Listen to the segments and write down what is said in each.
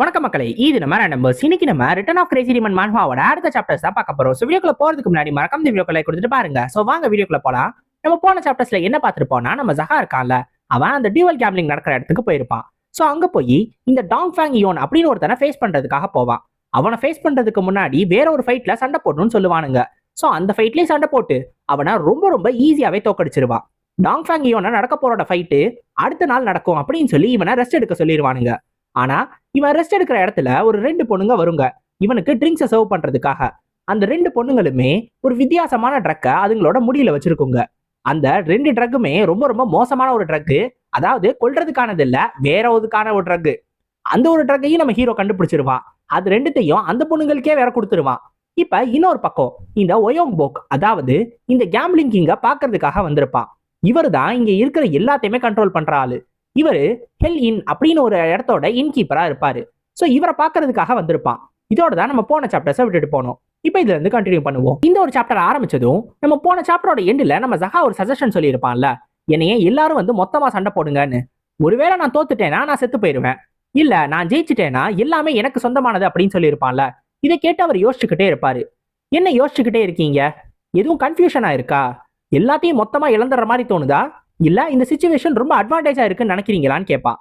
வணக்கம் மக்களே இது நம்ம நம்பர்ஸ் இன்னைக்கு நம்ம ரிட்டன் ஆஃப் கிரேசி டிமன் மான்ஹாவோட அடுத்த சாப்டர்ஸ் தான் பார்க்க போறோம். ஸோ வீடியோக்குள்ள போறதுக்கு முன்னாடி மறக்காம இந்த வீடியோக்களை கொடுத்துட்டு பாருங்க. ஸோ வாங்க வீடியோக்குள்ள போலாம். நம்ம போன சாப்டர்ஸ்ல என்ன பார்த்துருப்போம்னா நம்ம ஜஹா இருக்கான்ல அவன் அந்த டியூவல் கேம்லிங் நடக்கிற இடத்துக்கு போயிருப்பான். ஸோ அங்க போய் இந்த டாங் ஃபேங் யோன் அப்படின்னு ஒருத்தனை ஃபேஸ் பண்றதுக்காக போவான். அவனை ஃபேஸ் பண்றதுக்கு முன்னாடி வேற ஒரு ஃபைட்ல சண்டை போடணும்னு சொல்லுவானுங்க. ஸோ அந்த ஃபைட்லயே சண்டை போட்டு அவனை ரொம்ப ரொம்ப ஈஸியாவே தோக்கடிச்சிருவான். டாங் ஃபேங் யோனை நடக்க போறோட ஃபைட்டு அடுத்த நாள் நடக்கும் அப்படின்னு சொல்லி இவனை ரெஸ்ட் எடுக்க சொல்லிடுவானுங்க ஆனா இவன் ரெஸ்ட் எடுக்கிற இடத்துல ஒரு ரெண்டு பொண்ணுங்க வருங்க. இவனுக்கு ட்ரிங்க்ஸை சர்வ் பண்றதுக்காக. அந்த ரெண்டு பொண்ணுங்களுமே ஒரு வித்தியாசமான ட்ரக்கை அதுங்களோட முடியில வச்சிருக்குங்க. அந்த ரெண்டு ட்ரக்குமே ரொம்ப ரொம்ப மோசமான ஒரு ட்ரக்கு அதாவது கொள்றதுக்கானது இல்ல வேற ஒதுக்கான ஒரு ட்ரக்கு அந்த ஒரு ட்ரக்கையும் நம்ம ஹீரோ கண்டுபிடிச்சிருவான். அது ரெண்டுத்தையும் அந்த பொண்ணுங்களுக்கே வேற கொடுத்துருவான். இப்ப இன்னொரு பக்கம் இந்த ஒயோங் போக் அதாவது இந்த கேம்லிங் கிங்க பாக்குறதுக்காக வந்திருப்பான். இவர் தான் இங்க இருக்கிற எல்லாத்தையுமே கண்ட்ரோல் பண்ற ஆளு. இவர் ஹெல் இன் அப்படின்னு ஒரு இடத்தோட இன்கீப்பராக இருப்பார். ஸோ இவரை பார்க்கறதுக்காக வந்திருப்பான். இதோட தான் நம்ம போன சாப்டர்ஸை விட்டுட்டு போனோம். இப்போ இதுல இருந்து கண்டினியூ பண்ணுவோம். இந்த ஒரு சாப்டர் ஆரம்பிச்சதும் நம்ம போன சாப்டரோட எண்டில் நம்ம ஜஹா ஒரு சஜஷன் சொல்லியிருப்பான்ல. என்னைய எல்லாரும் வந்து மொத்தமாக சண்டை போடுங்கன்னு. ஒருவேளை நான் தோத்துட்டேன்னா நான் செத்து போயிடுவேன் இல்ல நான் ஜெயிச்சிட்டேன்னா எல்லாமே எனக்கு சொந்தமானது அப்படின்னு சொல்லியிருப்பான்ல. இதை கேட்டு அவர் யோசிச்சுக்கிட்டே இருப்பாரு. என்ன யோசிச்சுக்கிட்டே இருக்கீங்க? எதுவும் கன்ஃபியூஷனா இருக்கா? எல்லாத்தையும் மொத்தமா இழந்துடுற மாதிரி தோணுதா? இல்ல இந்த சுச்சுவேஷன் ரொம்ப அட்வான்டேஜா இருக்குன்னு நினைக்கிறீங்களான்னு கேட்பா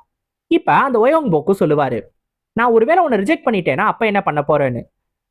இப்ப அந்த ஒயோங் போக்கு சொல்லுவாரு நான் ஒருவேளை உன்னை ரிஜெக்ட் பண்ணிட்டேன்னா அப்ப என்ன பண்ண போறேன்னு?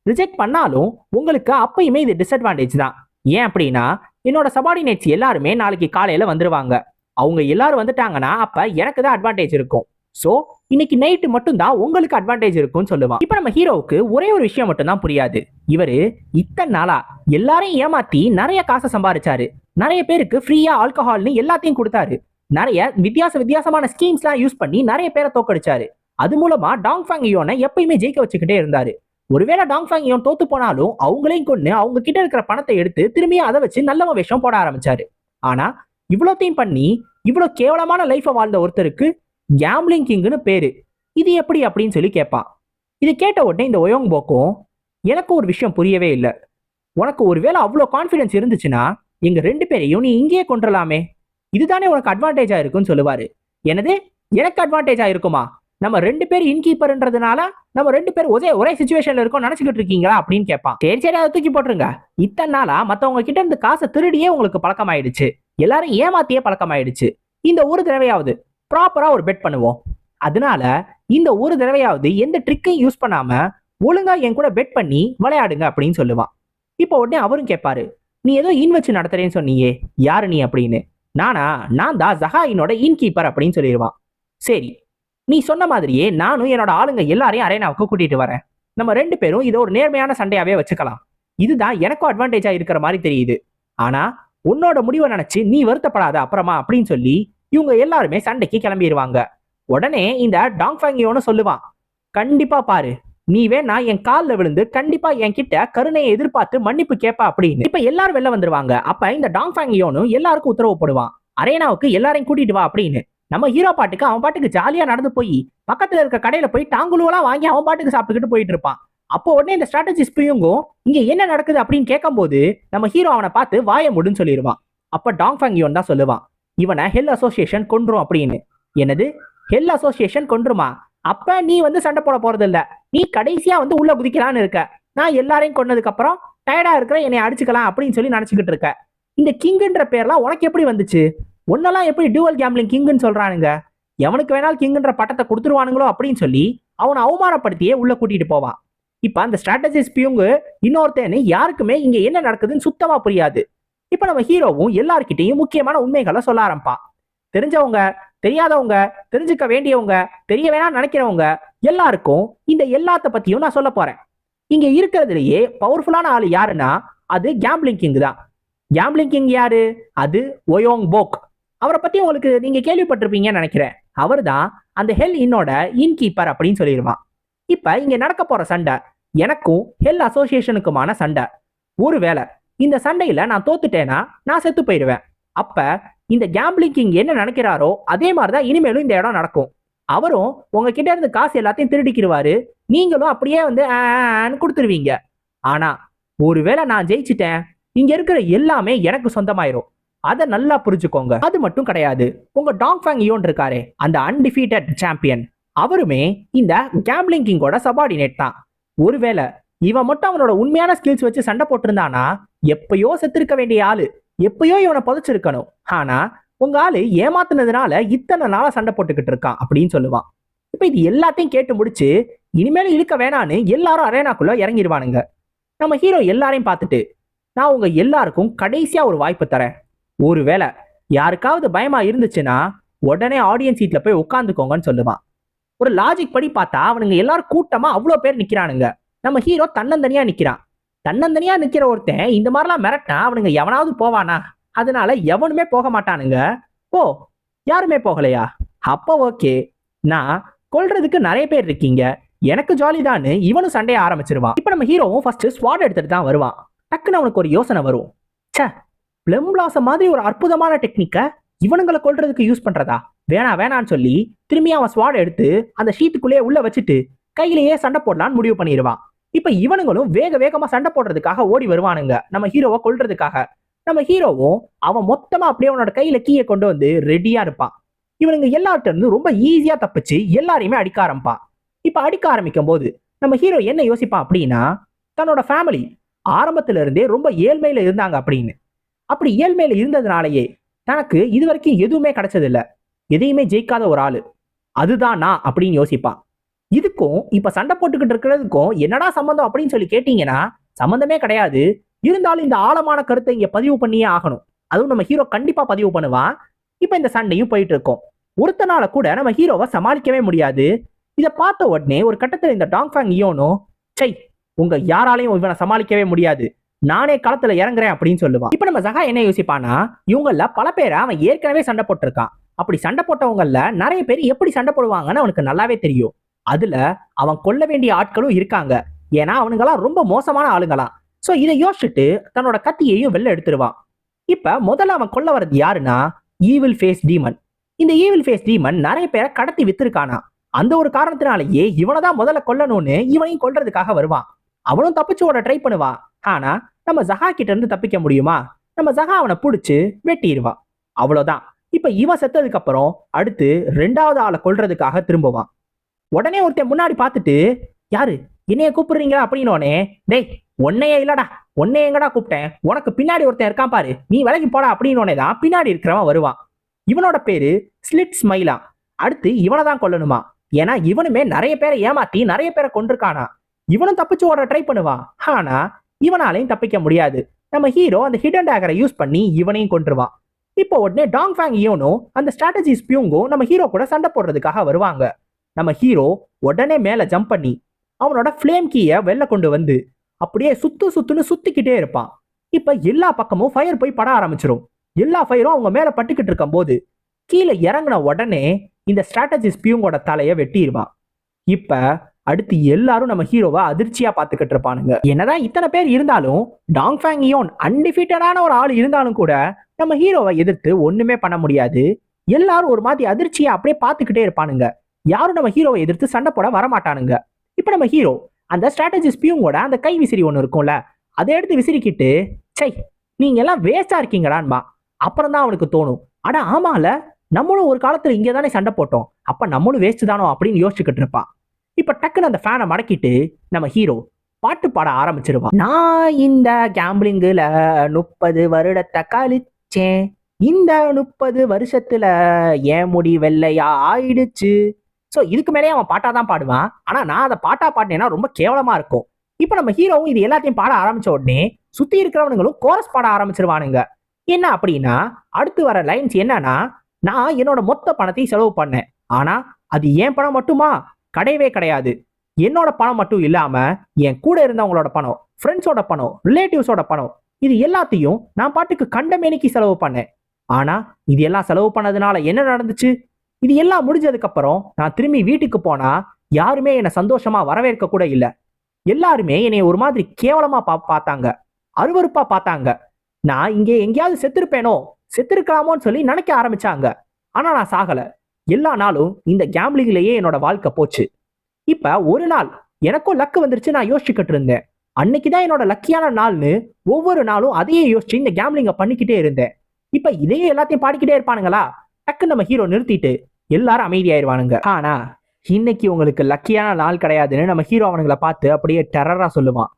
ரிஜெக்ட் பண்ணாலும் உங்களுக்கு அப்பயுமே இது டிஸ்அட்வான்டேஜ் தான். ஏன் அப்படின்னா என்னோட சபார்டினேட்ஸ் எல்லாருமே நாளைக்கு காலையில வந்துருவாங்க. அவங்க எல்லாரும் வந்துட்டாங்கன்னா அப்ப எனக்கு தான் அட்வான்டேஜ் இருக்கும். ஸோ இன்னைக்கு நைட்டு மட்டும்தான் உங்களுக்கு அட்வான்டேஜ் இருக்கும்னு சொல்லுவான். இப்போ நம்ம ஹீரோவுக்கு ஒரே ஒரு விஷயம் மட்டும் தான் புரியாது. இவரு இத்தனை நாளா எல்லாரையும் ஏமாத்தி நிறைய காசை சம்பாரிச்சாரு. நிறைய பேருக்கு ஃப்ரீயா ஆல்கஹால்னு எல்லாத்தையும் கொடுத்தாரு. நிறைய வித்தியாச வித்தியாசமான ஸ்கீம்ஸ்லாம் யூஸ் பண்ணி நிறைய பேரை தோக்கடிச்சாரு அது மூலமா டாங் ஃபேங் யோனை எப்பயுமே ஜெயிக்க வச்சுக்கிட்டே இருந்தாரு. ஒருவேளை டாங் ஃபேங் யோன் தோத்து போனாலும் அவங்களையும் கொண்டு அவங்க கிட்ட இருக்கிற பணத்தை எடுத்து திரும்பியும் அதை வச்சு நல்ல விஷயம் போட ஆரம்பிச்சாரு. ஆனா இவ்வளோத்தையும் பண்ணி இவ்வளோ கேவலமான லைஃபை வாழ்ந்த ஒருத்தருக்கு கேம்லிங் கிங்னு பேரு. இது எப்படி அப்படின்னு சொல்லி கேட்பான். இது கேட்ட உடனே இந்த ஒயோங் போக்கும் எனக்கு ஒரு விஷயம் புரியவே இல்லை. உனக்கு ஒருவேளை அவ்வளோ கான்ஃபிடென்ஸ் இருந்துச்சுன்னா எங்க ரெண்டு பேரையும் நீ இங்கேயே கொண்டுலாமே இதுதானே உனக்கு அட்வான்டேஜா இருக்கும்னு சொல்லுவாரு. எனது எனக்கு அட்வான்டேஜா இருக்குமா? நம்ம ரெண்டு பேர் இன்கீப்பர்ன்றதுனால நம்ம ரெண்டு பேர் ஒரே ஒரே சுச்சுவேஷன்ல இருக்கோம் நினைச்சுக்கிட்டு இருக்கீங்களா அப்படின்னு கேட்பான். சரி சரி அதை தூக்கி போட்டுருங்க. இத்தனை நாளா மத்தவங்க கிட்ட இருந்து காசை திருடியே உங்களுக்கு பழக்கம் ஆயிடுச்சு எல்லாரும் ஏமாத்தியே பழக்கமாயிடுச்சு. இந்த ஒரு தடவையாவது ப்ராப்பரா ஒரு பெட் பண்ணுவோம். அதனால இந்த ஒரு தடவையாவது எந்த ட்ரிக்கையும் யூஸ் பண்ணாம ஒழுங்கா என் கூட பெட் பண்ணி விளையாடுங்க அப்படின்னு சொல்லுவான். இப்போ உடனே அவரும் கேட்பாரு நீ ஏதோ இன் வச்சு நடத்துறேன்னு சொன்னியே. யாரு நீ அப்படின்னு? நானா? நான் தான் ஜஹாயினோட இன் கீப்பர் அப்படின்னு சொல்லிடுவான். சரி. நீ சொன்ன மாதிரியே நானும் என்னோட ஆளுங்க எல்லாரையும் அரேனாவுக்கு கூட்டிட்டு வரேன். நம்ம ரெண்டு பேரும் இதை ஒரு நேர்மையான சண்டையாவே வச்சுக்கலாம். இதுதான் எனக்கும் அட்வான்டேஜா இருக்கிற மாதிரி தெரியுது. ஆனா உன்னோட முடிவை நினைச்சு நீ வருத்தப்படாத அப்புறமா அப்படின்னு சொல்லி இவங்க எல்லாருமே சண்டைக்கு கிளம்பிடுவாங்க. உடனே இந்த டாங் ஃபேங்கியோன்னு சொல்லுவான். கண்டிப்பா பாரு நீ வேணா என் காலில் விழுந்து கண்டிப்பா என் கிட்ட கருணையை எதிர்பார்த்து மன்னிப்பு கேட்பா அப்படின்னு இப்ப எல்லாரும் வெளில வந்துருவாங்க. அப்ப இந்த டாங் ஃபேங்கியோனும் எல்லாருக்கும் உத்தரவு போடுவான் அரேனாவுக்கு எல்லாரையும் கூட்டிட்டு வா அப்படின்னு. நம்ம ஹீரோ பாட்டுக்கு அவன் பாட்டுக்கு ஜாலியா நடந்து போய் பக்கத்துல இருக்க கடையில போய் டாங்குலுவெல்லாம் வாங்கி அவன் பாட்டுக்கு சாப்பிட்டுக்கிட்டு போயிட்டு இருப்பான். அப்போ உடனே இந்த ஸ்ட்ராட்டஜிஸ் பிரியுங்கும் இங்க என்ன நடக்குது அப்படின்னு கேட்கும்போது நம்ம ஹீரோ அவனை பார்த்து வாய முடுன்னு சொல்லிடுவான். அப்ப டாங் ஃபேங்கியோன் தான் சொல்லுவான். இவனை ஹெல் அசோசியேஷன் கொன்றும் அப்படின்னு. என்னது? ஹெல் அசோசியேஷன் கொன்றுமா? அப்ப நீ வந்து சண்டை போட போறது இல்ல நீ கடைசியா வந்து உள்ள குதிக்கலான்னு இருக்க. நான் எல்லாரையும் கொன்னதுக்கு அப்புறம் டயர்டா இருக்கிற என்னை அடிச்சுக்கலாம் அப்படின்னு சொல்லி நினைச்சுக்கிட்டு இருக்க. இந்த கிங்குன்ற பேர்லாம் உனக்கு எப்படி வந்துச்சு? உன்னெல்லாம் எப்படி டியூவல் கேம்லிங் கிங்குன்னு சொல்றானுங்க? எவனுக்கு வேணாலும் கிங்குன்ற பட்டத்தை கொடுத்துருவானுங்களோ அப்படின்னு சொல்லி அவனை அவமானப்படுத்தியே உள்ள கூட்டிட்டு போவான் இப்ப அந்த ஸ்ட்ராட்டஜிஸ் பியூங்கு இன்னொருத்தன்னு யாருக்குமே இங்க என்ன நடக்குதுன்னு சுத்தமா புரியாது. இப்ப நம்ம ஹீரோவும் எல்லார்கிட்டையும் முக்கியமான உண்மைகளை சொல்ல ஆரம்பிப்பான். தெரிஞ்சவங்க தெரியாதவங்க தெரிஞ்சுக்க வேண்டியவங்க தெரிய வேணாம் நினைக்கிறவங்க எல்லாருக்கும் இந்த எல்லாத்த பத்தியும் நான் சொல்ல போறேன். இங்க இருக்கிறதுலயே பவர்ஃபுல்லான ஆள் யாருன்னா அது கேம்பிளிங் கிங் தான். கேம்பிளிங் கிங் யாரு? அது ஒயோங் போக் அவரை பத்தி உங்களுக்கு நீங்க கேள்விப்பட்டிருப்பீங்கன்னு நினைக்கிறேன். அவர் தான் அந்த ஹெல் இன்னோட இன் கீப்பர் அப்படின்னு சொல்லிடுவான். இப்ப இங்க நடக்க போற சண்டை எனக்கும் ஹெல் அசோசியேஷனுக்குமான சண்டை. ஒருவேளை இந்த சண்டையில நான் தோத்துட்டேன்னா நான் செத்து போயிடுவேன். அப்ப இந்த கேம்பிளிங் கிங் என்ன நினைக்கிறாரோ அதே மாதிரி தான் இனிமேலும் இந்த இடம் நடக்கும். அவரும் உங்ககிட்ட இருந்து காசு எல்லாத்தையும் திருடிக்கிடுவாரு நீங்களும் அப்படியே வந்து கொடுத்துருவீங்க. ஆனா ஒருவேளை நான் ஜெயிச்சிட்டேன் இங்க இருக்கிற எல்லாமே எனக்கு சொந்தமாயிரும். அதை நல்லா புரிஞ்சுக்கோங்க. அது மட்டும் கிடையாது உங்க டாங் ஃபேங் யோன் இருக்காரு அந்த அன்டிஃபீட்டட் சாம்பியன் அவருமே இந்த கேம்பிளிங் கிங்கோட சபார்டினேட் தான். ஒருவேளை இவன் மட்டும் அவனோட உண்மையான ஸ்கில்ஸ் வச்சு சண்டை போட்டிருந்தானா எப்பயோ செத்திருக்க வேண்டிய ஆளு. எப்பயோ இவனை புதைச்சிருக்கணும். ஆனா உங்க ஆளு ஏமாத்தினதுனால இத்தனை நாளா சண்டை போட்டுக்கிட்டு இருக்கான் அப்படின்னு சொல்லுவான். இப்ப இது எல்லாத்தையும் கேட்டு முடிச்சு இனிமேல் இழுக்க வேணான்னு எல்லாரும் அரேனாக்குள்ள இறங்கிடுவானுங்க நம்ம ஹீரோ எல்லாரையும் பார்த்துட்டு நான் உங்க எல்லாருக்கும் கடைசியா ஒரு வாய்ப்பு தரேன். ஒருவேளை யாருக்காவது பயமா இருந்துச்சுன்னா உடனே ஆடியன்ஸ் சீட்ல போய் உட்காந்துக்கோங்கன்னு சொல்லுவான். ஒரு லாஜிக் படி பார்த்தா அவனுங்க எல்லாரும் கூட்டமா அவ்வளோ பேர் நிக்கிறானுங்க. நம்ம ஹீரோ தன்னந்தனியா நிக்கிறான். தன்னந்தனியா நிக்கிற ஒருத்தன் இந்த மாதிரிலாம் மிரட்டினா அவனுங்க எவனாவது போவானா? அதனால எவனுமே போக மாட்டானுங்க. ஓ யாருமே போகலையா? அப்போ ஓகே. நான் கொல்றதுக்கு நிறைய பேர் இருக்கீங்க. எனக்கு ஜாலி தான் இவனும் சண்டைய ஆரம்பிச்சிருவான். இப்போ நம்ம ஹீரோவும் ஃபர்ஸ்ட் ஸ்வாட் எடுத்துட்டு தான் வருவான். டக்குன்னு அவனுக்கு ஒரு யோசனை வரும். சே பிளம் மாதிரி ஒரு அற்புதமான டெக்னிக்கை இவனுங்களை கொல்றதுக்கு யூஸ் பண்றதா? வேணா வேணான்னு சொல்லி திரும்பி அவன் ஸ்வாட் எடுத்து அந்த ஷீட்டுக்குள்ளேயே உள்ள வச்சுட்டு கையிலேயே சண்டை போடலான்னு முடிவு பண்ணிடுவான். இப்ப இவனுங்களும் வேக வேகமா சண்டை போடுறதுக்காக ஓடி வருவானுங்க. நம்ம ஹீரோவை கொள்றதுக்காக நம்ம ஹீரோவும் அவன் மொத்தமா அப்படியே அவனோட கையில கீயை கொண்டு வந்து ரெடியா இருப்பான். இவனுங்க எல்லார்ட்ட இருந்து ரொம்ப ஈஸியா தப்பிச்சு எல்லாரையுமே அடிக்க ஆரம்பிப்பான். இப்ப அடிக்க ஆரம்பிக்கும் போது நம்ம ஹீரோ என்ன யோசிப்பான் அப்படின்னா தன்னோட ஃபேமிலி ஆரம்பத்துல இருந்தே ரொம்ப ஏழ்மையில இருந்தாங்க அப்படின்னு. அப்படி ஏழ்மையில இருந்ததுனாலயே தனக்கு இது வரைக்கும் எதுவுமே கிடைச்சதில்ல. எதையுமே ஜெயிக்காத ஒரு ஆளு. அதுதான் நான் அப்படின்னு யோசிப்பான். இதுக்கும் இப்ப சண்டை போட்டுக்கிட்டு இருக்கிறதுக்கும் என்னடா சம்பந்தம் அப்படின்னு சொல்லி கேட்டீங்கன்னா சம்பந்தமே கிடையாது. இருந்தாலும் இந்த ஆழமான கருத்தை இங்க பதிவு பண்ணியே ஆகணும். அதுவும் நம்ம ஹீரோ கண்டிப்பா பதிவு பண்ணுவான் இப்ப இந்த சண்டையும் போயிட்டு இருக்கோம் ஒருத்தனால கூட நம்ம ஹீரோவை சமாளிக்கவே முடியாது. இதை பார்த்த உடனே ஒரு கட்டத்தில் இந்த டாங்ஃபாங் யோனோ சை உங்க யாராலையும் இவனை சமாளிக்கவே முடியாது. நானே களத்துல இறங்குறேன் அப்படின்னு சொல்லுவான் இப்ப நம்ம சகா என்ன யோசிப்பானா இவங்கள பல பேரை அவன் ஏற்கனவே சண்டை போட்டிருக்கான். அப்படி சண்டை போட்டவங்கள நிறைய பேர் எப்படி சண்டை போடுவாங்கன்னு அவனுக்கு நல்லாவே தெரியும். அதுல அவன் கொல்ல வேண்டிய ஆட்களும் இருக்காங்க. ஏன்னா அவனுங்களாம் ரொம்ப மோசமான ஆளுங்களாம். சோ இதை யோசிச்சுட்டு தன்னோட கத்தியையும் வெளில எடுத்துருவான். இப்ப முதல்ல அவன் கொல்ல வர்றது யாருன்னா ஈவில் ஃபேஸ் டீமன் இந்த ஈவில் ஃபேஸ் டீமன் நிறைய பேரை கடத்தி வித்துருக்கானா அந்த ஒரு காரணத்தினாலேயே இவனை தான் முதல்ல கொல்லணும்னு இவனையும் கொல்றதுக்காக வருவான். அவனும் தப்பிச்சு ஓட ட்ரை பண்ணுவான். ஆனா நம்ம ஜஹா கிட்ட இருந்து தப்பிக்க முடியுமா? நம்ம ஜஹா அவனை புடிச்சு வெட்டிடுவான் அவ்வளோதான் இப்ப இவன் செத்ததுக்கு அப்புறம் அடுத்து ரெண்டாவது ஆளை கொல்றதுக்காக திரும்புவான். உடனே ஒருத்தன் முன்னாடி பார்த்துட்டு யாரு? என்னைய கூப்பிடுறீங்களா? அப்படின்னோடனே டேய் உன்னையே இல்லடா. உன்னை எங்கடா கூப்பிட்டேன்? உனக்கு பின்னாடி ஒருத்தன் இருக்கான் பாரு. நீ விலகி போடா. அப்படின்னோடனே தான் பின்னாடி இருக்கிறவன் வருவான். இவனோட பேரு ஸ்லிட் ஸ்மைலா. அடுத்து இவனை தான் கொல்லணுமா? ஏன்னா இவனுமே நிறைய பேரை ஏமாத்தி நிறைய பேரை கொண்டிருக்கானா இவனும் தப்பிச்சு ஓட ட்ரை பண்ணுவான். ஆனா இவனாலையும் தப்பிக்க முடியாது. நம்ம ஹீரோ அந்த ஹிடன் டேகரை யூஸ் பண்ணி இவனையும் கொன்றுவான். இப்போ உடனே டாங் ஃபேங் இயோனும் அந்த ஸ்ட்ராட்டஜி ஸ்பியூங்கும் நம்ம ஹீரோ கூட சண்டை போடுறதுக்காக வருவாங்க. நம்ம ஹீரோ உடனே மேலே ஜம்ப் பண்ணி அவனோட ஃப்ளேம் கீயை வெளில கொண்டு வந்து அப்படியே சுத்து சுத்துன்னு சுத்திக்கிட்டே இருப்பான். இப்போ எல்லா பக்கமும் ஃபயர் போய் பட ஆரம்பிச்சிரும். எல்லா ஃபயரும் அவங்க மேலே பட்டுக்கிட்டு இருக்கும் போது கீழே இறங்கின உடனே இந்த ஸ்ட்ராட்டஜிஸ் பியூங்கோட தலையை வெட்டிடுவான் இப்போ அடுத்து எல்லாரும் நம்ம ஹீரோவை அதிர்ச்சியா பார்த்துக்கிட்டு இருப்பானுங்க. என்னதான் இத்தனை பேர் இருந்தாலும் டாங் ஃபேங் இயோன் ஒரு ஆள் இருந்தாலும் கூட நம்ம ஹீரோவை எதிர்த்து ஒண்ணுமே பண்ண முடியாது. எல்லாரும் ஒரு மாதிரி அதிர்ச்சியை அப்படியே பார்த்துக்கிட்டே இருப்பானுங்க. யாரும் நம்ம ஹீரோவை எதிர்த்து சண்டை போட வரமாட்டானுங்க. இப்ப நம்ம ஹீரோ அந்த ஸ்ட்ராட்டஜிஸ் பியூங்கோட அந்த கை விசிறி ஒன்று இருக்கும்ல அதை எடுத்து விசிறிக்கிட்டு சை நீங்க எல்லாம் வேஸ்டா இருக்கீங்கடான்பா அப்புறம் தான் அவனுக்கு தோணும். ஆனா ஆமால நம்மளும் ஒரு காலத்துல இங்கே தானே சண்டை போட்டோம். அப்ப நம்மளும் வேஸ்ட் தானோ? அப்படின்னு யோசிச்சுக்கிட்டு இருப்பான். இப்ப டக்குன்னு அந்த ஃபேனை மடக்கிட்டு நம்ம ஹீரோ பாட்டு பாட ஆரம்பிச்சிருவான். நான் இந்த கேம்பிளிங்குல முப்பது வருடத்தை கழிச்சேன். இந்த முப்பது வருஷத்துல ஏன் முடி வெள்ளையா ஆயிடுச்சு. ஸோ இதுக்கு மேலேயே அவன் பாட்டா தான் பாடுவான். ஆனா நான் அதை பாட்டா பாடினேன்னா ரொம்ப கேவலமா இருக்கும். இப்போ நம்ம ஹீரோவும் இது எல்லாத்தையும் பாட ஆரம்பிச்ச உடனே சுத்தி இருக்கிறவனுங்களும் கோரஸ் பாட ஆரம்பிச்சிருவானுங்க. என்ன அப்படின்னா அடுத்து வர லைன்ஸ் என்னன்னா நான் என்னோட மொத்த பணத்தையும் செலவு பண்ணேன். ஆனா அது என் பணம் மட்டுமா? கிடையவே கிடையாது. என்னோட பணம் மட்டும் இல்லாம என் கூட இருந்தவங்களோட பணம் ஃப்ரெண்ட்ஸோட பணம் ரிலேட்டிவ்ஸோட பணம் இது எல்லாத்தையும் நான் பாட்டுக்கு கண்டமேனிக்கு செலவு பண்ணேன். ஆனா இது எல்லாம் செலவு பண்ணதுனால என்ன நடந்துச்சு? இது எல்லாம் முடிஞ்சதுக்கு அப்புறம் நான் திரும்பி வீட்டுக்கு போனா யாருமே என்னை சந்தோஷமா வரவேற்க கூட இல்லை. எல்லாருமே என்னை ஒரு மாதிரி கேவலமா பா பார்த்தாங்க. அருவருப்பா பார்த்தாங்க. நான் இங்கே எங்கேயாவது செத்துருப்பேனோ செத்துருக்கலாமோன்னு சொல்லி நினைக்க ஆரம்பிச்சாங்க. ஆனா நான் சாகல. எல்லா நாளும் இந்த கேம்லிங்லேயே என்னோட வாழ்க்கை போச்சு. இப்ப ஒரு நாள் எனக்கும் லக்கு வந்துருச்சு நான் யோசிச்சுக்கிட்டு இருந்தேன். அன்னைக்குதான் என்னோட லக்கியான நாள்னு ஒவ்வொரு நாளும் அதையே யோசிச்சு இந்த கேம்லிங்க பண்ணிக்கிட்டே இருந்தேன். இப்ப இதையே எல்லாத்தையும் பாடிக்கிட்டே இருப்பானுங்களா? டக்குன்னு நம்ம ஹீரோ நிறுத்திட்டு எல்லாரும் அமைதியாயிருவானுங்க. ஆனா இன்னைக்கு உங்களுக்கு லக்கியான நாள் கிடையாதுன்னு நம்ம ஹீரோ அவனுங்களை பார்த்து அப்படியே டெரரா சொல்லுவான்.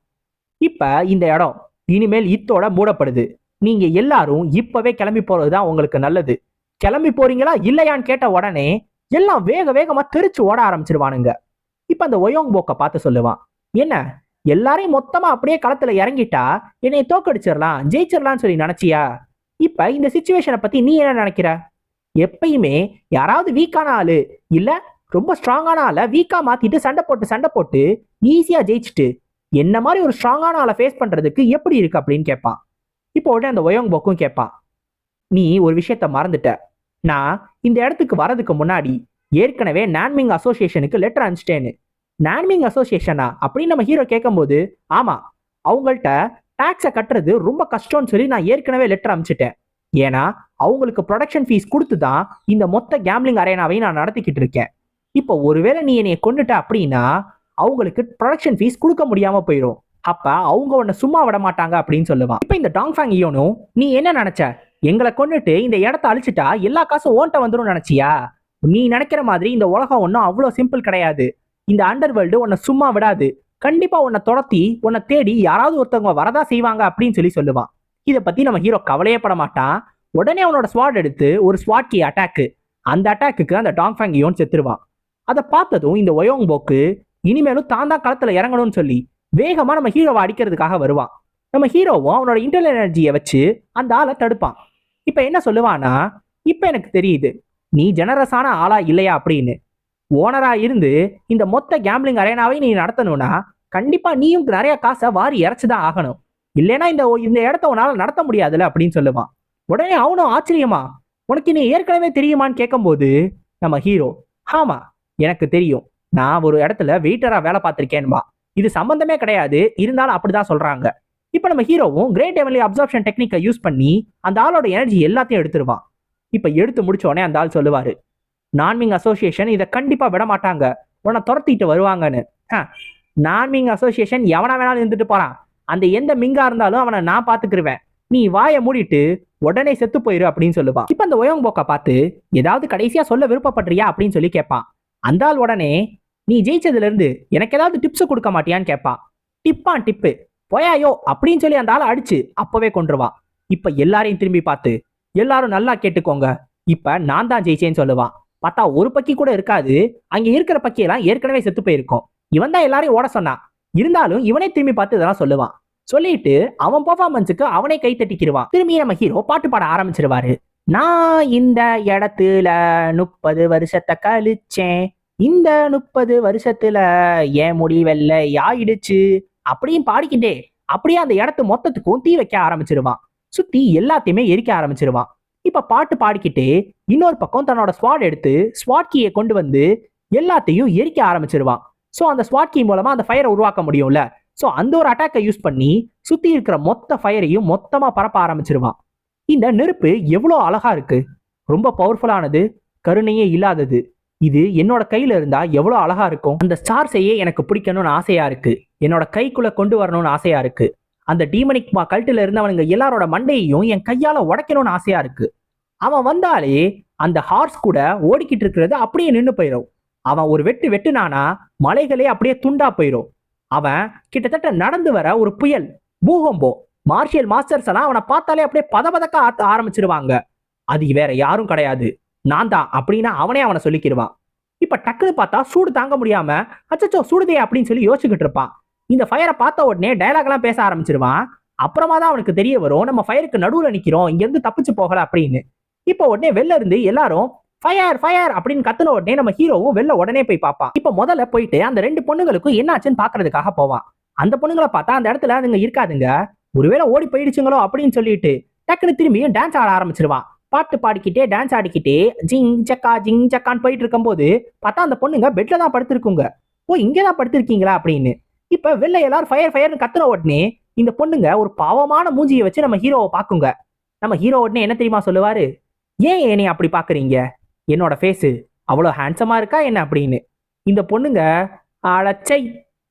இப்ப இந்த இடம் இனிமேல் இத்தோட மூடப்படுது. நீங்க எல்லாரும் இப்பவே கிளம்பி போறதுதான் உங்களுக்கு நல்லது. கிளம்பி போறீங்களா இல்லையான்னு கேட்ட உடனே எல்லாம் வேக வேகமா தெரிச்சு ஓட ஆரம்பிச்சிருவானுங்க. இப்ப அந்த ஒயோங் போக்க பார்த்து சொல்லுவான். என்ன? எல்லாரையும் மொத்தமா அப்படியே களத்துல இறங்கிட்டா? என்னைய தோக்கடிச்சிடலாம் ஜெயிச்சிடலாம்னு சொல்லி நினைச்சியா? இப்ப இந்த சுச்சுவேஷனை பத்தி நீ என்ன நினைக்கிற? எப்பயுமே யாராவது வீக்கான ஆளு இல்ல ரொம்ப ஸ்ட்ராங்கான ஆளை வீக்கா மாத்திட்டு சண்டை போட்டு சண்டை போட்டு ஈஸியா ஜெயிச்சுட்டு என்ன மாதிரி ஒரு ஸ்ட்ராங்கான ஆளை ஃபேஸ் பண்றதுக்கு எப்படி இருக்கு அப்படின்னு கேட்பான் இப்போ உடனே அந்த ஒயோங் போக்கும் கேட்பான் நீ ஒரு விஷயத்த மறந்துட்ட. நான் இந்த இடத்துக்கு வரதுக்கு முன்னாடி ஏற்கனவே நான்மிங் அசோசியேஷனுக்கு லெட்டர் அனுப்பிச்சிட்டேன்னு. நான்மிங் அசோசியேஷனா அப்படின்னு நம்ம ஹீரோ கேட்கும்போது ஆமா அவங்கள்ட்ட டாக்ஸை கட்டுறது ரொம்ப கஷ்டம்னு சொல்லி நான் ஏற்கனவே லெட்டர் அனுப்பிச்சிட்டேன். ஏன்னா அவங்களுக்கு ப்ரொடக்ஷன் ஃபீஸ் கொடுத்து தான் இந்த மொத்த கேம்லிங் அரேனாவையும் நான் நடத்திக்கிட்டு இருக்கேன். இப்போ ஒருவேளை நீ என்னை கொண்டுட்ட அப்படின்னா அவங்களுக்கு ப்ரொடக்ஷன் ஃபீஸ் கொடுக்க முடியாம போயிடும் அப்ப அவங்க உன்னை சும்மா விட மாட்டாங்க அப்படின்னு சொல்லுவான். இப்போ இந்த டாங்ஃபாங் ஈயோனும் நீ என்ன நினைச்ச? எங்களை கொண்டுட்டு இந்த இடத்த அழிச்சிட்டா எல்லா காசும் ஓன்ட்ட வந்துடும் நினைச்சியா? நீ நினைக்கிற மாதிரி இந்த உலகம் ஒன்றும் அவ்வளோ சிம்பிள் கிடையாது. இந்த அண்டர் வேர்ல்டு உன்னை சும்மா விடாது. கண்டிப்பா உன்னை துரத்தி உன்னை தேடி யாராவது ஒருத்தவங்க வரதா செய்வாங்க அப்படின்னு சொல்லி சொல்லுவான். இதை பத்தி நம்ம ஹீரோ கவலையே பட மாட்டான். உடனே அவனோட ஸ்வாட் எடுத்து ஒரு ஸ்வாட்கி அட்டாக்கு அந்த அட்டாக்குக்கு அந்த டாங்ஃபாங் யோன் செத்துருவான். அதை பார்த்ததும் இந்த ஒயோங் போக்கு இனிமேலும் தான் தான் களத்தில் இறங்கணும்னு சொல்லி வேகமாக நம்ம ஹீரோவை அடிக்கிறதுக்காக வருவான். நம்ம ஹீரோவும் அவனோட இன்டர்னல் எனர்ஜியை வச்சு அந்த ஆளை தடுப்பான். இப்போ என்ன சொல்லுவானா இப்போ எனக்கு தெரியுது நீ ஜெனரஸான ஆளா இல்லையா அப்படின்னு. ஓனராக இருந்து இந்த மொத்த கேம்லிங் அரேனாவை நீ நடத்தணும்னா கண்டிப்பாக நீயும் நிறைய காசை வாரி இறைச்சுதான் ஆகணும். இல்லைன்னா இந்த இந்த இடத்த உன்னால் நடத்த முடியாதுல்ல அப்படின்னு சொல்லுவான். உடனே அவனும் ஆச்சரியமா உனக்கு நீ ஏற்கனவே தெரியுமான்னு கேட்கும்போது நம்ம ஹீரோ ஆமா எனக்கு தெரியும். நான் ஒரு இடத்துல வெயிட்டரா வேலை பார்த்துருக்கேன்பா இது சம்பந்தமே கிடையாது. இருந்தாலும் அப்படிதான் சொல்றாங்க. இப்போ நம்ம ஹீரோவும் கிரேட் எவன்லி அப்சார்ப்ஷன் டெக்னிக்கை யூஸ் பண்ணி அந்த ஆளோட எனர்ஜி எல்லாத்தையும் எடுத்துருவான். இப்போ எடுத்து முடிச்சோடனே அந்த ஆள் சொல்லுவாரு நான்மிங் அசோசியேஷன் இதை கண்டிப்பா விட மாட்டாங்க. உன்னை துரத்திட்டு வருவாங்கன்னு. நான்மிங் அசோசியேஷன் எவனா வேணாலும் இருந்துட்டு போறான். அந்த எந்த மிங்கா இருந்தாலும் அவனை நான் பாத்துக்கிருவேன் நீ வாயை மூடிட்டு உடனே செத்து போயிரு அப்படின்னு சொல்லுவான் இப்ப அந்த ஒயோங் போக்கை பார்த்து ஏதாவது கடைசியா சொல்ல விருப்பப்படுறியா அப்படின்னு சொல்லி கேட்பான். அந்த ஆள் உடனே நீ ஜெயிச்சதுல இருந்து எனக்கு ஏதாவது டிப்ஸ் கொடுக்க மாட்டியான்னு கேட்பான். டிப்பான் டிப்பு போயாயோ அப்படின்னு சொல்லி அந்த ஆளை அடிச்சு அப்பவே கொண்டுருவான் இப்ப எல்லாரையும் திரும்பி பார்த்து எல்லாரும் நல்லா கேட்டுக்கோங்க. இப்ப நான் தான் ஜெயிச்சேன்னு சொல்லுவான். பார்த்தா ஒரு பக்கி கூட இருக்காது. அங்க இருக்கிற பக்கியெல்லாம் ஏற்கனவே செத்து போயிருக்கும். இவன் தான் எல்லாரையும் ஓட சொன்னான். இருந்தாலும் இவனே திரும்பி பார்த்து இதெல்லாம் சொல்லுவான். சொல்லிட்டு அவன் பர்ஃபார்மன்ஸுக்கு அவனே கை தட்டிக்கிடுவான் திரும்பி நம்ம ஹீரோ பாட்டு பாட ஆரம்பிச்சிருவாரு. நான் இந்த இடத்துல முப்பது வருஷத்தை கழிச்சேன். இந்த முப்பது வருஷத்துல ஏன் முடி ஆயிடுச்சு அப்படின்னு பாடிக்கிட்டே அப்படியே அந்த இடத்து மொத்தத்துக்கும் தீ வைக்க ஆரம்பிச்சிருவான். சுத்தி எல்லாத்தையுமே எரிக்க ஆரம்பிச்சிருவான். இப்ப பாட்டு பாடிக்கிட்டே இன்னொரு பக்கம் தன்னோட ஸ்வாட் எடுத்து ஸ்வாட் கீயை கொண்டு வந்து எல்லாத்தையும் எரிக்க ஆரம்பிச்சிருவான். ஸோ அந்த ஸ்வாட் கீ மூலமா அந்த ஃபயரை உருவாக்க முடியும்ல? ஸோ அந்த ஒரு அட்டாக்கை யூஸ் பண்ணி சுற்றி இருக்கிற மொத்த ஃபயரையும் மொத்தமாக பரப்ப ஆரம்பிச்சிருவான். இந்த நெருப்பு எவ்வளோ அழகா இருக்கு? ரொம்ப பவர்ஃபுல்லானது கருணையே இல்லாதது. இது என்னோட கையில இருந்தா எவ்வளோ அழகா இருக்கும்? அந்த ஸ்டார்ஸையே எனக்கு பிடிக்கணும்னு ஆசையா இருக்கு. என்னோட கைக்குள்ள கொண்டு வரணும்னு ஆசையா இருக்கு. அந்த டீமனிக் மா கல்ட்டில் இருந்தவனுங்க எல்லாரோட மண்டையையும் என் கையால உடைக்கணும்னு ஆசையா இருக்கு. அவன் வந்தாலே அந்த ஹார்ஸ் கூட ஓடிக்கிட்டு இருக்கிறது அப்படியே நின்று போயிடும் அவன் ஒரு வெட்டு வெட்டுனானா மலைகளே அப்படியே துண்டா போயிடும் அவன் கிட்டத்தட்ட நடந்து வர ஒரு புயல் பூகம்போ மார்ஷியல் மாஸ்டர்ஸ் எல்லாம் அவனை பார்த்தாலே அப்படியே பதபதக்க ஆத்த ஆரம்பிச்சிருவாங்க. அது வேற யாரும் கிடையாது. நான் தான் அப்படின்னா அவனே அவனை சொல்லிக்கிடுவான். இப்ப டக்குன்னு பார்த்தா சூடு தாங்க முடியாம அச்சச்சோ சூடுதே அப்படின்னு சொல்லி யோசிச்சுக்கிட்டு இருப்பான். இந்த ஃபயரை பார்த்த உடனே டயலாக் எல்லாம் பேச ஆரம்பிச்சிருவான். அப்புறமா தான் அவனுக்கு தெரிய வரும் நம்ம ஃபயருக்கு நடுவுல நிக்கிறோம் இங்கிருந்து தப்பிச்சு போகல அப்படின்னு. இப்போ உடனே வெளில இருந்து எல்லாரும் ஃபயர் ஃபயர் அப்படின்னு கத்துன உடனே நம்ம ஹீரோவும் வெளில உடனே போய் பார்ப்பான் இப்போ முதல்ல போயிட்டு அந்த ரெண்டு பொண்ணுங்களுக்கும் என்னாச்சுன்னு பாக்குறதுக்காக போவான் அந்த பொண்ணுங்களை பார்த்தா அந்த இடத்துல அதுங்க இருக்காதுங்க. ஒருவேளை ஓடி போயிடுச்சுங்களோ அப்படின்னு சொல்லிட்டு டக்குன்னு திரும்பியும் டான்ஸ் ஆட ஆரம்பிச்சிருவான் பாட்டு பாடிக்கிட்டே டான்ஸ் ஆடிக்கிட்டே ஜிங் சக்கா ஜிங் சக்கான்னு போயிட்டு இருக்கும்போது பார்த்தா அந்த பொண்ணுங்க பெட்ல தான் படுத்திருக்குங்க. ஓ இங்கே தான் படுத்திருக்கீங்களா அப்படின்னு. இப்போ வெளில எல்லாரும் ஃபயர் ஃபயர்னு கத்துன உடனே இந்த பொண்ணுங்க ஒரு பாவமான மூஞ்சியை வச்சு நம்ம ஹீரோவை பார்க்குங்க. நம்ம ஹீரோ உடனே என்ன தெரியுமா சொல்லுவாரு? ஏன் என்னை அப்படி பாக்குறீங்க என்னோட ஃபேஸு அவ்வளோ ஹேண்ட்ஸமா இருக்கா என்ன அப்படின்னு? இந்த பொண்ணுங்க அடச்சை.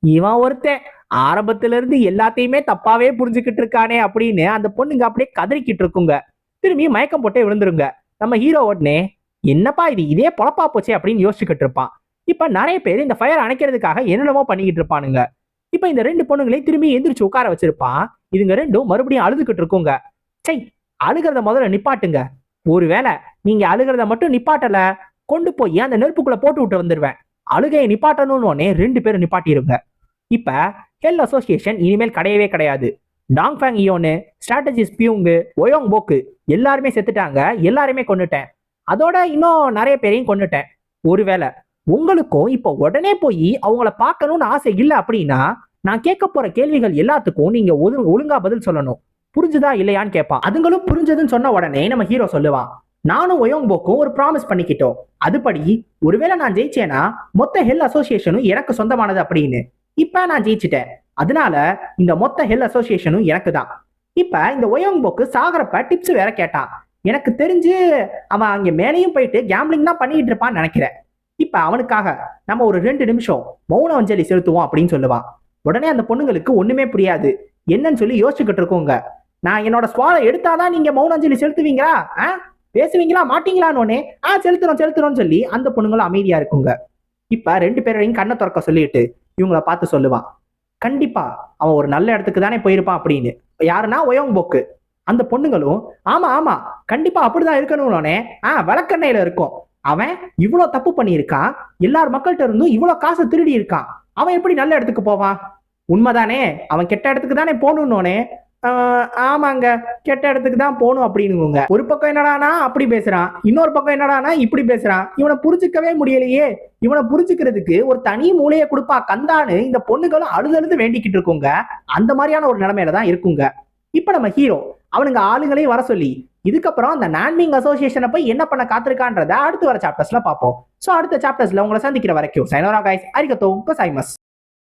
இவன் ஒருத்தன். ஆரம்பத்துல இருந்து எல்லாத்தையுமே தப்பாவே புரிஞ்சுக்கிட்டு இருக்கானே அப்படின்னு அந்த பொண்ணுங்க அப்படியே கதறிக்கிட்டு இருக்குங்க. திரும்பி மயக்கம் போட்டே விழுந்துருங்க. நம்ம ஹீரோ உடனே என்னப்பா இது? இதே பொழப்பா போச்சே அப்படின்னு யோசிச்சுக்கிட்டு இருப்பான். இப்போ நிறைய பேர் இந்த ஃபயர் அணைக்கிறதுக்காக என்னென்னமோ பண்ணிக்கிட்டு இருப்பானுங்க. இப்போ இந்த ரெண்டு பொண்ணுங்களையும் திரும்பி எந்திரிச்சு உட்கார வச்சிருப்பான். இதுங்க ரெண்டும் மறுபடியும் அழுதுகிட்டு இருக்குங்க. சை அழுகிறத முதல்ல நிப்பாட்டுங்க. ஒருவேளை நீங்க அழுகிறத மட்டும் நிப்பாட்டல கொண்டு போய் அந்த நெருப்புக்குள்ள போட்டு விட்டு வந்துடுவேன் அழுகையை நிப்பாட்டணும்னு உடனே ரெண்டு பேரும் நிப்பாட்டிருங்க. இப்ப ஹெல் அசோசியேஷன் இனிமேல் கிடையவே கிடையாது. டாங் ஃபேங் இயோனு ஸ்ட்ராட்டஜிஸ் பியூங்கு ஒயோங் போக்கு எல்லாருமே செத்துட்டாங்க. எல்லாருமே கொண்டுட்டேன் அதோட இன்னும் நிறைய பேரையும் கொண்டுட்டேன் ஒருவேளை உங்களுக்கும் இப்போ உடனே போய் அவங்கள பார்க்கணும்னு ஆசை இல்லை அப்படின்னா நான் கேட்க போற கேள்விகள் எல்லாத்துக்கும் நீங்க ஒழுங்கா பதில் சொல்லணும். புரிஞ்சுதா இல்லையான்னு கேட்பான் அதுங்களும் புரிஞ்சதுன்னு சொன்ன உடனே நம்ம ஹீரோ சொல்லுவான் நானும் ஒயோங் போக்கும் ஒரு ப்ராமிஸ் பண்ணிக்கிட்டோம். அதுபடி ஒருவேளை நான் ஜெயிச்சேன்னா மொத்த ஹெல் அசோசியேஷனும் எனக்கு சொந்தமானது அப்படின்னு. இப்ப நான் ஜெயிச்சிட்டேன். அதனால இந்த மொத்த ஹெல் அசோசியேஷனும் எனக்கு தான் இப்ப இந்த ஒயோங் போக்கு சாகரப்ப டிப்ஸ் வேற கேட்டான் எனக்கு தெரிஞ்சு அவன் அங்க மேலேயும் போயிட்டு கேம்லிங் தான் பண்ணிட்டு இருப்பான்னு நினைக்கிறேன். இப்ப அவனுக்காக நம்ம ஒரு ரெண்டு நிமிஷம் மௌன அஞ்சலி செலுத்துவோம் அப்படின்னு சொல்லுவான் உடனே அந்த பொண்ணுங்களுக்கு ஒண்ணுமே புரியாது. என்னன்னு சொல்லி யோசிச்சுக்கிட்டு இருக்கோங்க. நான் என்னோட ஸ்வாலை எடுத்தாதான் நீங்க மௌனஞ்சலி செலுத்துவீங்களா? ஆ? பேசுவீங்களா? மாட்டீங்களான்னு? ஆ செலுத்துறோம் செலுத்துறோம்னு சொல்லி அந்த பொண்ணுங்களும் அமைதியா இருக்குங்க. இப்ப ரெண்டு பேரையும் கண்ணை திறக்க சொல்லிட்டு இவங்கள பார்த்து சொல்லுவான். கண்டிப்பா அவன் ஒரு நல்ல இடத்துக்கு தானே போயிருப்பான் அப்படின்னு. யாருன்னா ஒயோங் போக்கு அந்த பொண்ணுங்களும் ஆமா ஆமா கண்டிப்பா அப்படிதான் இருக்கணும்னே ஆ விளக்கெண்ணெயில இருக்கும். அவன் இவ்வளோ தப்பு பண்ணியிருக்கான் எல்லார் மக்கள்கிட்ட இருந்தும் இவ்வளோ காசை திருடி இருக்கான் அவன் எப்படி நல்ல இடத்துக்கு போவான்? உண்மைதானே? அவன் கெட்ட இடத்துக்கு தானே போகணுன்னே ஆமாங்க. கெட்ட இடத்துக்கு தான் போகணும் அப்படின்னுங்க ஒரு பக்கம் என்னடானா அப்படி பேசுறான். இன்னொரு பக்கம் என்னடானா இப்படி பேசுறான். இவனை புரிஞ்சுக்கவே முடியலையே. இவனை புரிஞ்சுக்கிறதுக்கு ஒரு தனி மூளையை கொடுப்பா கந்தான்னு இந்த பொண்ணுகளும் அழுதழுது வேண்டிக்கிட்டு இருக்குங்க. அந்த மாதிரியான ஒரு நிலைமையில தான் இருக்குங்க. இப்ப நம்ம ஹீரோ அவனுங்க ஆளுங்களையும் வர சொல்லி இதுக்கப்புறம் அந்த நான்மிங் அசோசியேஷனை போய் என்ன பண்ண காத்திருக்கான்றத அடுத்து வர சாப்டர்ஸ்ல பார்ப்போம். ஸோ அடுத்த சாப்டர்ஸ்ல உங்களை சந்திக்கிற வரைக்கும் சைனோரா கைஸ் அரிக்கத்தோ சைமஸ்